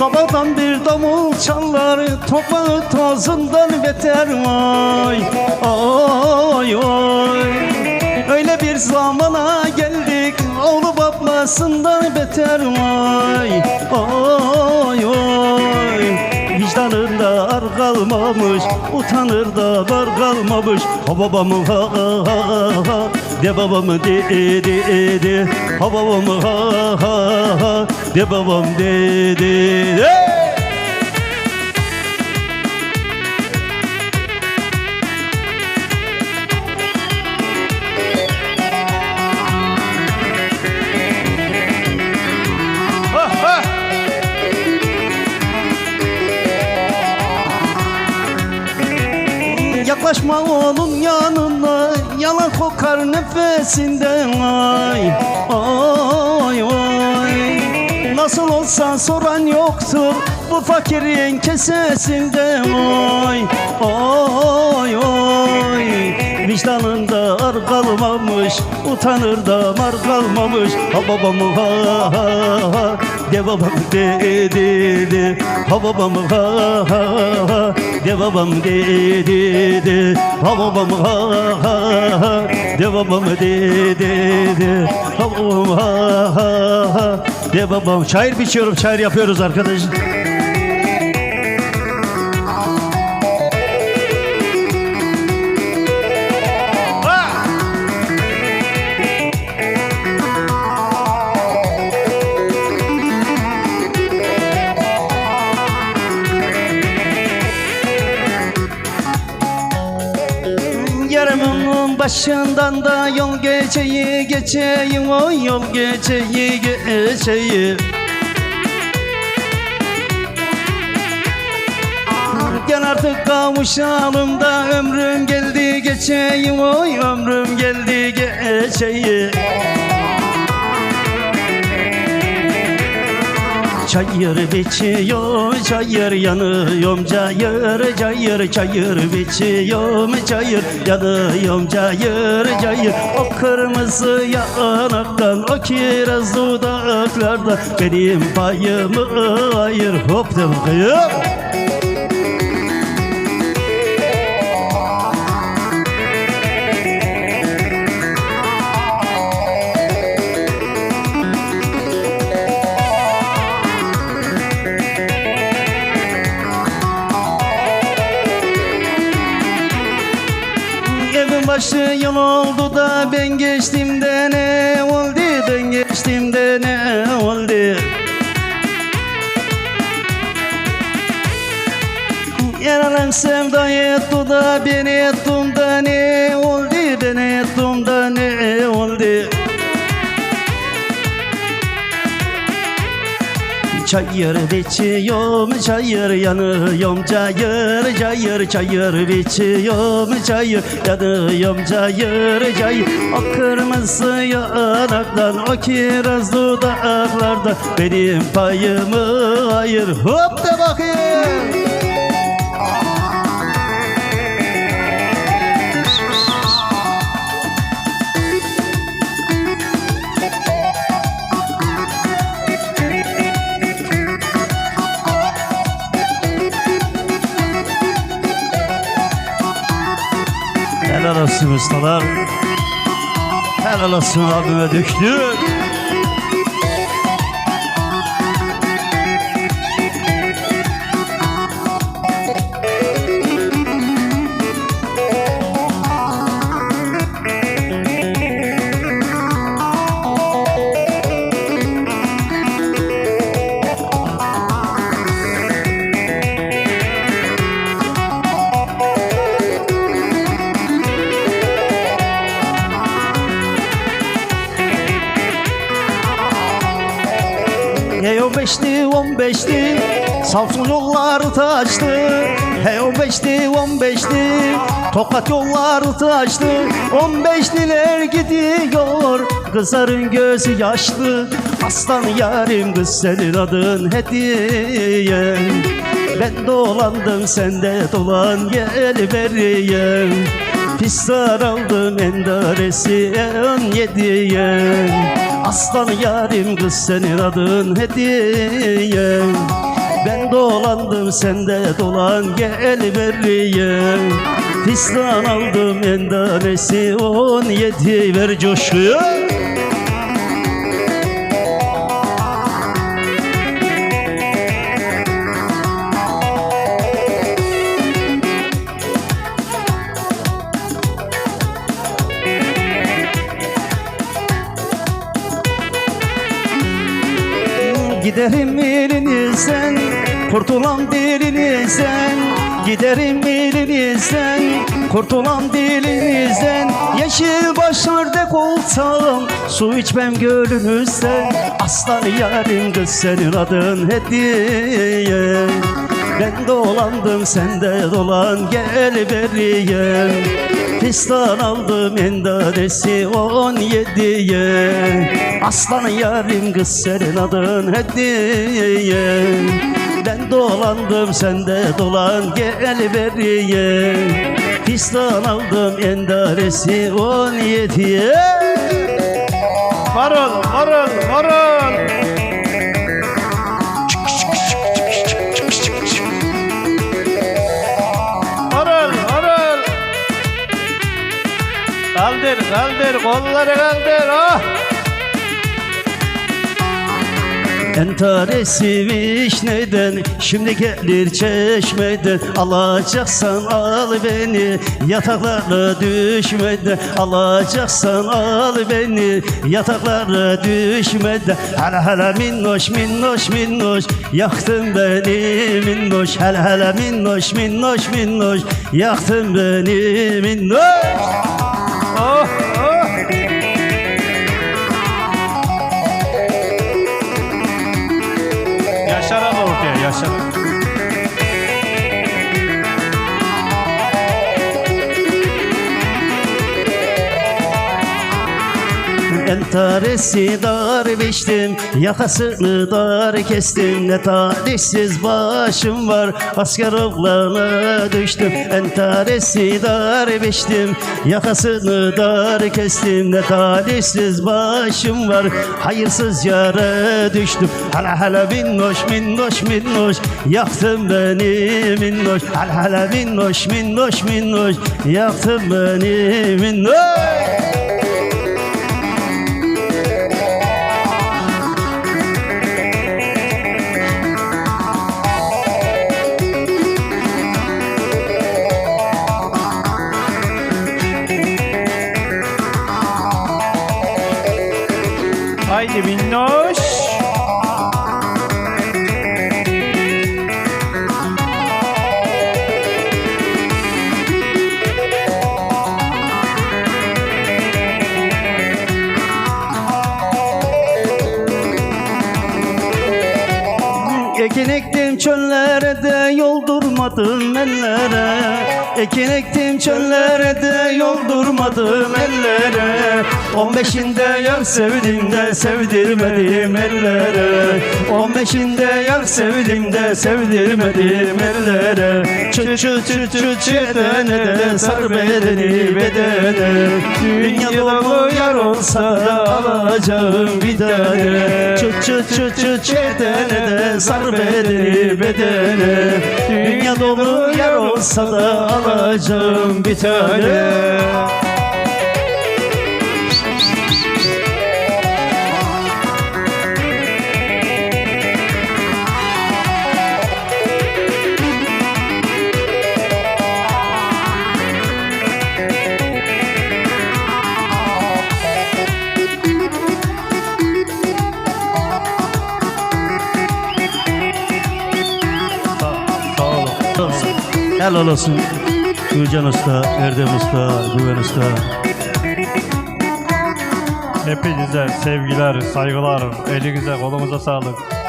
Sabahtan bir davul çalar Toprağı tozundan beter. Vay Oy oy. Öyle bir zamana geldik Oğlu babasından beter. Vay Oy oy. Vicdanında ar kalmamış Utanır da var kalmamış. Ha babamı ha ha ha ha De babamı de de de Ha babamı ha ha ha De babam de de de Ha ha Yaklaşma onun yanına Yalan kokar nefesinden. Ay ay ay Nasıl olsa soran yoktur Bu fakirin kesesinde. Ay ay ay Vicdanında ar kalmamış Utanır da mar kalmamış. Ha babamı ha ha ha De babam de de de. Ha babamı ha ha ha. De babam de de de. Ha babam ha ha ha. De babam de de de. Ha babam ha ha ha De babam? Şair biçiyorum şair yapıyoruz arkadaşlar Yarımın başından da yol geçeyi geçeyim o yol geçeyi geçeyim. Gel artık kavuşalım da ömrüm geldi geçeyim oy ömrüm geldi geçeyim Çayır biçiyor, çayır yanıyorum cayır, cayır, çayır biçiyorum, çayır yanıyorum cayır, cayır O kırmızı yanaktan, o kiraz dudaklardan benim payımı ayır. Hop de ben geçtim de ne oldu ben geçtim de ne oldu? Yaralan sevdayı etti da beni ettim da ne oldu ben ettim da Çayır biçiyorum çayır yanıyorum cayır cayır çayır biçiyorum çayır yanıyorum cayır cayır O kırmızı yanaktan o kiraz dudaklardan benim payımı ayır. Hop de bakayım Olsun ustalar. Helal olsun abime döktü. Beşti on Samsun yolları taştı. Hey o beşti on beşti Tokat yolları taştı. On beşliler gidiyor Kızların gözü yaşlı. Aslan yarim kız senin adın hediye Ben dolandım sen de dolan gel beriye Pistar aldım endaresi on yediye. Aslan yarim kız senin adın hediye. Ben dolandım sen de dolan gel beriye Fistan aldım endaresi on yedi ver coşkuyu elinizden Kurtulam dilinizden Giderim elinizden Kurtulam dilinizden Yeşil başlardek olsam Su içmem gölünüzden Aslan yarim kız senin adın hediye Ben dolandım sen de dolan gel beriye Fistan aldım endaresi on yediye Aslan yarim kız senin adın hediye Ben dolandım sen de dolan gel beriye Fistan aldım endaresi on yediye Marul, marul, marul. Kaldır, kolları kaldır. Oh! Entaresi vişneden Şimdi gelir çeşmeden Alacaksan al beni Yataklara düşmeden Alacaksan al beni Yataklara düşmeden Hele hele minnoş minnoş minnoş Yaktın beni minnoş Hele hele minnoş minnoş minnoş Yaktın beni minnoş Entaresi dar biçtim Yakasını dar kestim Ne talihsiz başım var Asker oğlana düştüm. Entaresi dar biçtim Yakasını dar kestim Ne talihsiz başım var Hayırsız yara düştüm. Hala hala minnoş minnoş minnoş Yaktın beni minnoş. Hala hala minnoş minnoş minnoş Yaktın beni minnoş ektim çöllerde yol durmadım ellere. Ekin ektim çöllerde yol durmadım ellere. On beşinde yar sevdim de sevdirmedim ellere. On beşinde yar sevdim de sevdirmedim ellere Çı çı çı çı çetene de sar bedeni bedene. Dünya dolu yar olsa da alacağım bir tane. Çı çı çı çı çetene de sar bedeni bedene. Dünya dolu yar olsa da alacağım bir tane Helal olsun Gülcan Usta, Erdem Usta, Güven Usta Hepinize sevgiler, saygılar. Elinize, kolunuza sağlık.